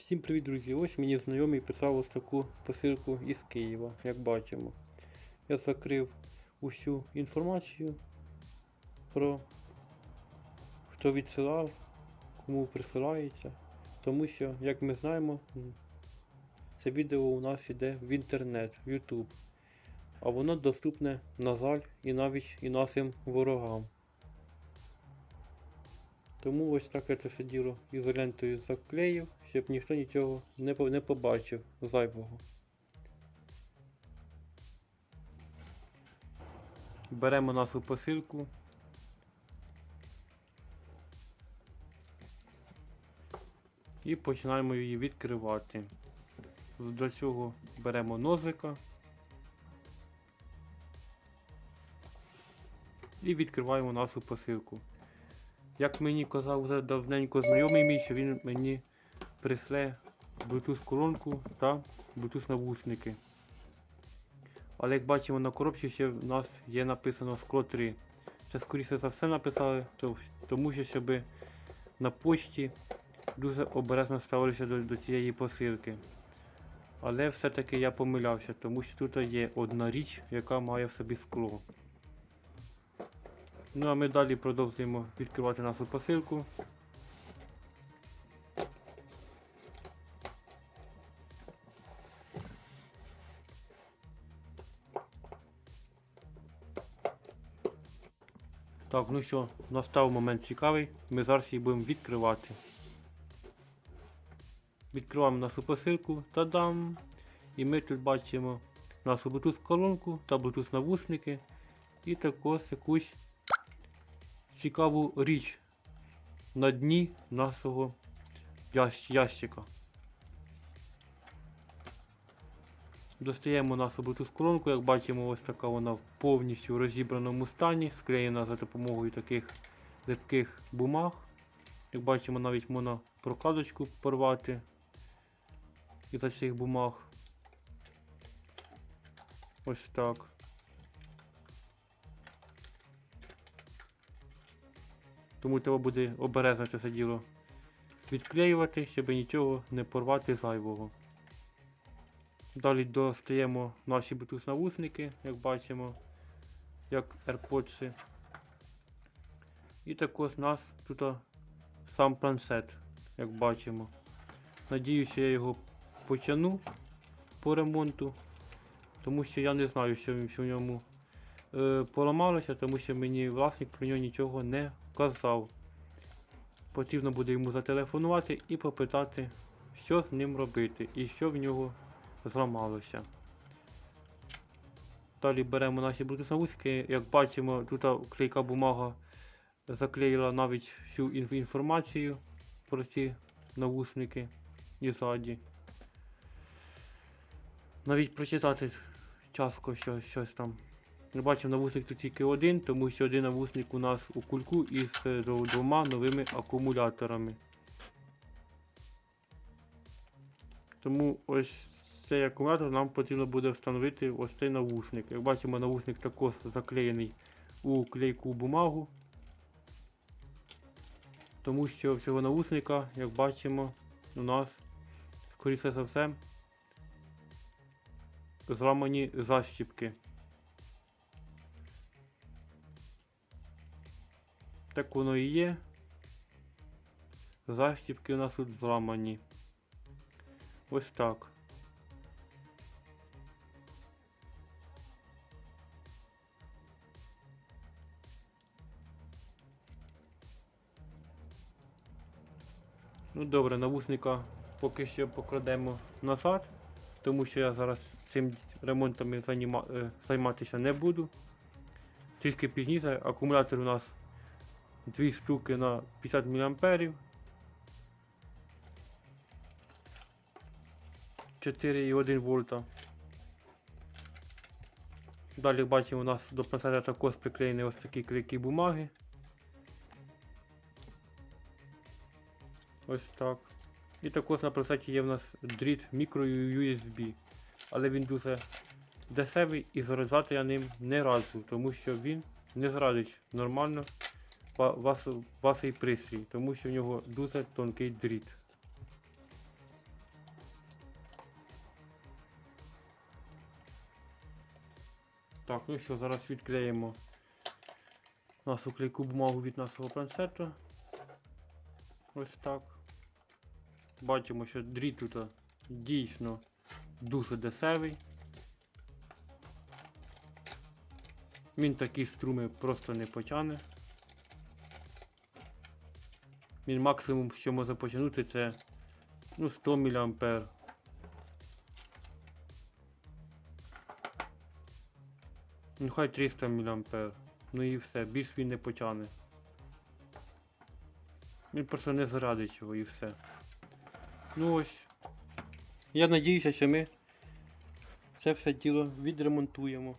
Всім привіт, друзі! Ось мені знайомий писав ось таку посилку із Києва, як бачимо. Я закрив усю інформацію про хто відсилав, кому присилається. Тому що, як ми знаємо, це відео у нас йде в інтернет, в YouTube. А воно доступне, на жаль, і навіть і нашим ворогам. Тому ось так я це все діло ізолентою заклеїв, щоб ніхто нічого не, побачив зайвого. Беремо нашу посилку. І починаємо її відкривати. Для цього беремо ножика і відкриваємо нашу посилку. Як мені казав вже давненько знайомий мій, що він мені присле Bluetooth колонку та Bluetooth навушники. Але як бачимо на коробці ще в нас є написано скло 3. Це скоріше за все написали, то- тому що щоб на почті дуже обережно ставилися до, до цієї посилки. Але все-таки я помилявся, тому що тут є одна річ, яка має в собі скло. Ну а ми далі продовжуємо відкривати нашу посилку. Так, ну що, настав момент цікавий. Ми зараз її будемо відкривати. Відкриваємо нашу посилку. Та-дам! І ми тут бачимо нашу Bluetooth колонку та Bluetooth навушники. І також якусь цікаву річ на дні нашого ящика. Достаємо нашу Bluetooth колонку, як бачимо, ось така вона в повністю розібраному стані, склеєна за допомогою таких липких бумаг. Як бачимо, навіть можна прокладочку порвати із цих бумаг. Ось так. Тому треба буде обережно це все діло відклеювати, щоб нічого не порвати зайвого. Далі достаємо наші Bluetooth навушники, як бачимо, як AirPods. І також у нас тут сам планшет, як бачимо. Надію, що я його почану по ремонту, тому що я не знаю, що, що в ньому е, поламалося, тому що мені власник про нього нічого не казав. Потрібно буде йому зателефонувати і попитати, що з ним робити і що в нього зламалося. Далі беремо наші навушники. Як бачимо, тут клейка бумага заклеїла навіть всю інформацію про ці навушники і ззаді. Навіть прочитати часто що, щось там. Ми бачимо навушник тут тільки один, тому що один навушник у нас у кульку із е, двома новими акумуляторами. Тому ось цей акумулятор нам потрібно буде встановити ось цей навушник. Як бачимо, навушник також заклеєний у клейку бумагу. Тому що в цього навушника, як бачимо, у нас, скоріше за все, зламані защіпки. Так воно і є. Защіпки у нас тут зламані. Ось так. Ну добре, навушника поки що покладемо назад, тому що я зараз цим ремонтом е, займатися не буду. Трішки пізніше акумулятор у нас дві штуки на 50 мА. 4,1 вольта. Далі бачимо, у нас до планшета також приклеєні ось такі клейкі бумаги. Ось так. І також на планшеті є в нас дріт мікро USB. Але він дуже дешевий і заряджати я ним не раджу, тому що він не зрадить нормально вас, вас і пристрій, тому що в нього дуже тонкий дріт. Так, ну що, зараз відклеїмо нашу клейку бумагу від нашого планшету. Ось так. Бачимо, що дріт тут дійсно дуже дешевий. Він такі струми просто не потягне. Він максимум, що може потягнути, це ну, 100 мА. Ну хай 300 мА. Ну і все, більш він не потягне. Він просто не зарадить його і все. Ну ось. Я надіюся, що ми це все діло відремонтуємо.